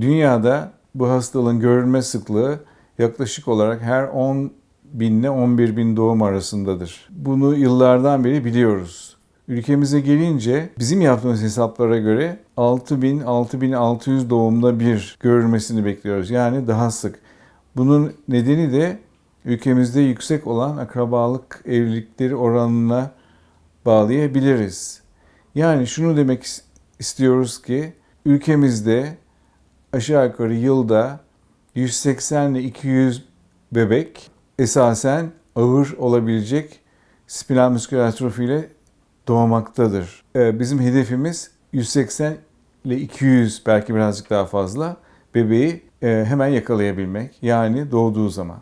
dünyada bu hastalığın görülme sıklığı yaklaşık olarak her 10 bin ile 11 bin doğum arasındadır. Bunu yıllardan beri biliyoruz. Ülkemize gelince bizim yaptığımız hesaplara göre 6000-6600 doğumda bir görülmesini bekliyoruz. Yani daha sık. Bunun nedeni de ülkemizde yüksek olan akrabalık evlilikleri oranına bağlayabiliriz. Yani şunu demek is- istiyoruz ki ülkemizde aşağı yukarı yılda 180 ile 200 bebek esasen ağır olabilecek spinal musküler atrofi ile doğmaktadır. Ee, Bizim hedefimiz 180 ile 200 belki birazcık daha fazla bebeği e, hemen yakalayabilmek. Yani doğduğu zaman.